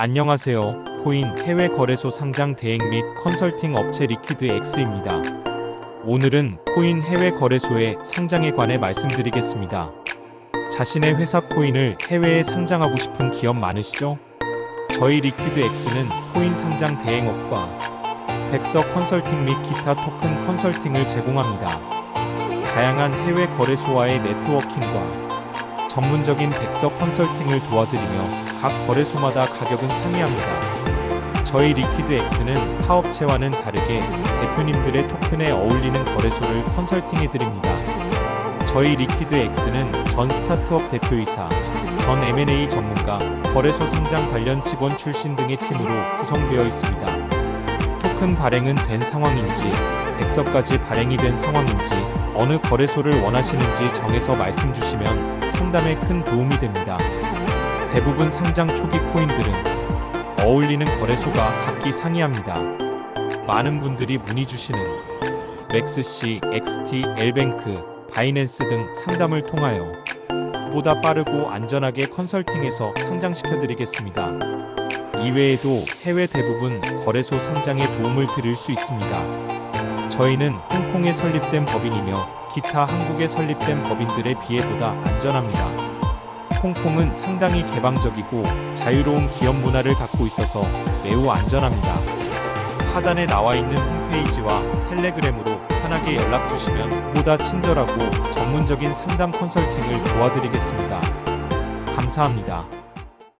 안녕하세요. 코인 해외 거래소 상장 대행 및 컨설팅 업체 리퀴드 X입니다. 오늘은 코인 해외 거래소의 상장에 관해 말씀드리겠습니다. 자신의 회사 코인을 해외에 상장하고 싶은 기업 많으시죠? 저희 리퀴드 X는 코인 상장 대행업과 백서 컨설팅 및 기타 토큰 컨설팅을 제공합니다. 다양한 해외 거래소와의 네트워킹과 전문적인 백서 컨설팅을 도와드리며 각 거래소마다 가격은 상이합니다. 저희 리퀴드 X는 타 업체와는 다르게 대표님들의 토큰에 어울리는 거래소를 컨설팅해 드립니다. 저희 리퀴드 X는 전 스타트업 대표이사, 전 M&A 전문가, 거래소 상장 관련 직원 출신 등의 팀으로 구성되어 있습니다. 토큰 발행은 된 상황인지, 백서까지 발행이 된 상황인지, 어느 거래소를 원하시는지 정해서 말씀 주시면 상담에 큰 도움이 됩니다. 대부분 상장 초기 코인들은 어울리는 거래소가 각기 상이합니다. 많은 분들이 문의 주시는 맥스C, XT, L뱅크, 바이낸스 등 상담을 통하여 보다 빠르고 안전하게 컨설팅해서 상장시켜 드리겠습니다. 이외에도 해외 대부분 거래소 상장에 도움을 드릴 수 있습니다. 저희는 홍콩에 설립된 법인이며 기타 한국에 설립된 법인들에 비해 보다 안전합니다. 홍콩은 상당히 개방적이고 자유로운 기업 문화를 갖고 있어서 매우 안전합니다. 하단에 나와 있는 홈페이지와 텔레그램으로 편하게 연락 주시면 보다 친절하고 전문적인 상담 컨설팅을 도와드리겠습니다. 감사합니다.